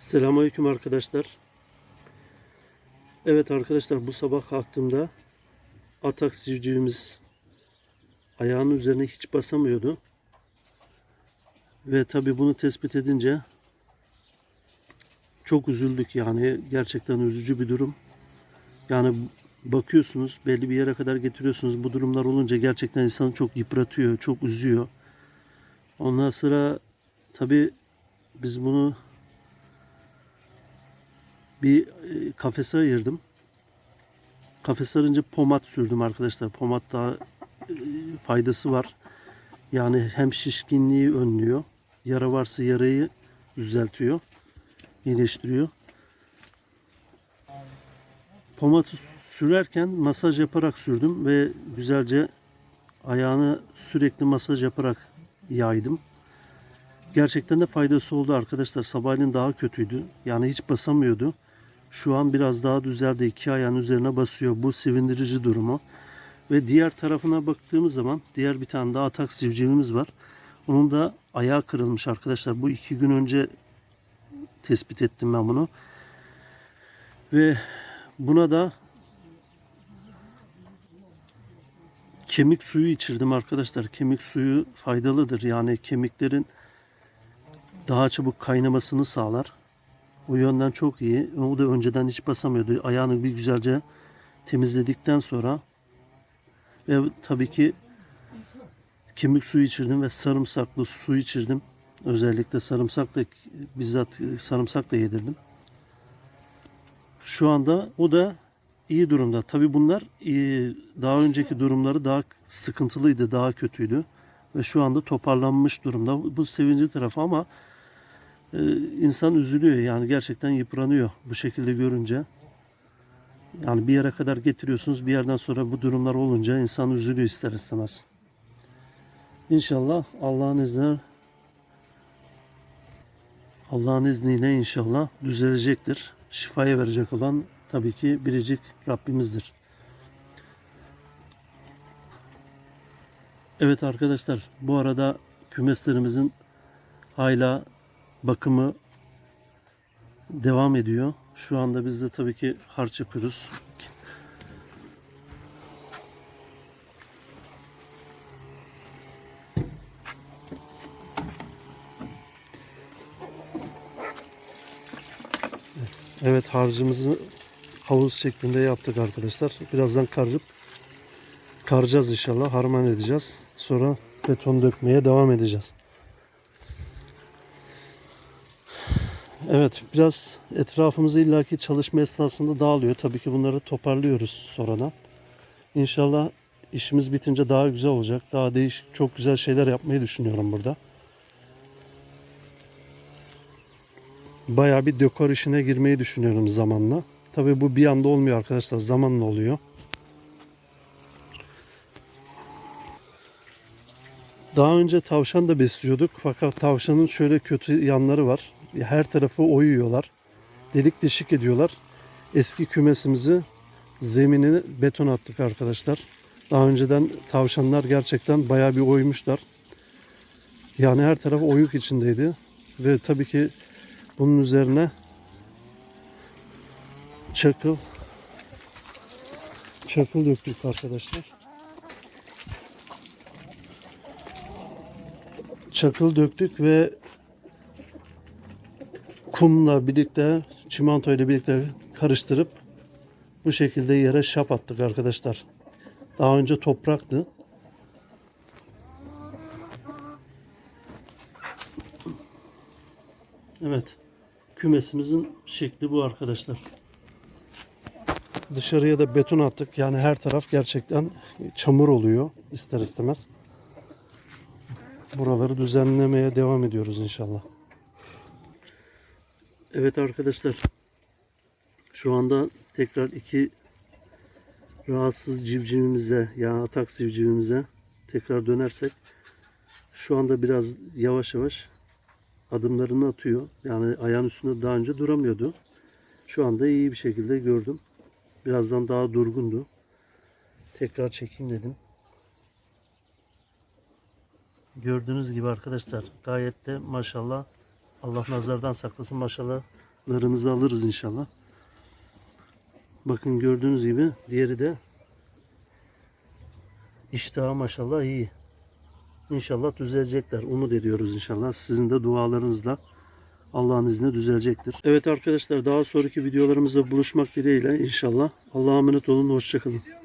Selamünaleyküm arkadaşlar. Evet arkadaşlar bu sabah kalktığımda atak civcivimiz ayağının üzerine hiç basamıyordu. Ve tabi bunu tespit edince çok üzüldük yani gerçekten üzücü bir durum. Yani bakıyorsunuz belli bir yere kadar getiriyorsunuz bu durumlar olunca gerçekten insanı çok yıpratıyor, çok üzüyor. Ondan sonra tabi biz bunu bir e, kafese ayırdım. Kafese ayırınca pomat sürdüm arkadaşlar. Pomat daha e, faydası var. Yani hem şişkinliği önlüyor. Yara varsa yarayı düzeltiyor. iyileştiriyor. Pomatı sürerken masaj yaparak sürdüm ve güzelce ayağını sürekli masaj yaparak yaydım. Gerçekten de faydası oldu arkadaşlar. Sabahleyin daha kötüydü. Yani hiç basamıyordu. Şu an biraz daha düzeldi. İki ayağın üzerine basıyor. Bu sevindirici durumu. Ve diğer tarafına baktığımız zaman diğer bir tane daha atak civcivimiz var. Onun da ayağı kırılmış arkadaşlar. Bu iki gün önce tespit ettim ben bunu. Ve buna da kemik suyu içirdim arkadaşlar. Kemik suyu faydalıdır. Yani kemiklerin daha çabuk kaynamasını sağlar. O yönden çok iyi. O da önceden hiç basamıyordu. Ayağını bir güzelce temizledikten sonra ve tabii ki kemik suyu içirdim ve sarımsaklı su içirdim. Özellikle sarımsak da bizzat sarımsak da yedirdim. Şu anda o da iyi durumda. Tabii bunlar iyi, daha önceki durumları daha sıkıntılıydı, daha kötüydü. Ve şu anda toparlanmış durumda. Bu sevinci tarafı ama e, insan üzülüyor yani gerçekten yıpranıyor bu şekilde görünce. Yani bir yere kadar getiriyorsunuz bir yerden sonra bu durumlar olunca insan üzülüyor ister istemez. İnşallah Allah'ın izniyle Allah'ın izniyle inşallah düzelecektir. Şifaya verecek olan tabii ki biricik Rabbimizdir. Evet arkadaşlar bu arada kümeslerimizin hala bakımı devam ediyor. Şu anda biz de tabii ki harç yapıyoruz. Evet harcımızı havuz şeklinde yaptık arkadaşlar. Birazdan karıp karacağız inşallah. Harman edeceğiz. Sonra beton dökmeye devam edeceğiz. Evet biraz etrafımızı illaki çalışma esnasında dağılıyor. Tabii ki bunları toparlıyoruz sonradan. İnşallah işimiz bitince daha güzel olacak. Daha değişik çok güzel şeyler yapmayı düşünüyorum burada. Bayağı bir dekor işine girmeyi düşünüyorum zamanla. Tabii bu bir anda olmuyor arkadaşlar. Zamanla oluyor. Daha önce tavşan da besliyorduk. Fakat tavşanın şöyle kötü yanları var. Her tarafı oyuyorlar. Delik deşik ediyorlar. Eski kümesimizi zeminini beton attık arkadaşlar. Daha önceden tavşanlar gerçekten bayağı bir oymuşlar. Yani her taraf oyuk içindeydi. Ve tabii ki bunun üzerine çakıl çakıl döktük arkadaşlar. Çakıl döktük ve kumla birlikte, çimento ile birlikte karıştırıp bu şekilde yere şap attık arkadaşlar. Daha önce topraktı. Evet. Kümesimizin şekli bu arkadaşlar. Dışarıya da beton attık. Yani her taraf gerçekten çamur oluyor ister istemez. Buraları düzenlemeye devam ediyoruz inşallah. Evet arkadaşlar. Şu anda tekrar iki rahatsız civcivimize yani atak civcivimize tekrar dönersek şu anda biraz yavaş yavaş adımlarını atıyor. Yani ayağın üstünde daha önce duramıyordu. Şu anda iyi bir şekilde gördüm. Birazdan daha durgundu. Tekrar çekeyim dedim. Gördüğünüz gibi arkadaşlar gayet de maşallah Allah nazardan saklasın maşallah sonuçlarımızı alırız inşallah. Bakın gördüğünüz gibi diğeri de iştahı maşallah iyi. İnşallah düzelecekler. Umut ediyoruz inşallah. Sizin de dualarınızla Allah'ın izniyle düzelecektir. Evet arkadaşlar daha sonraki videolarımızda buluşmak dileğiyle inşallah. Allah'a emanet olun. Hoşçakalın.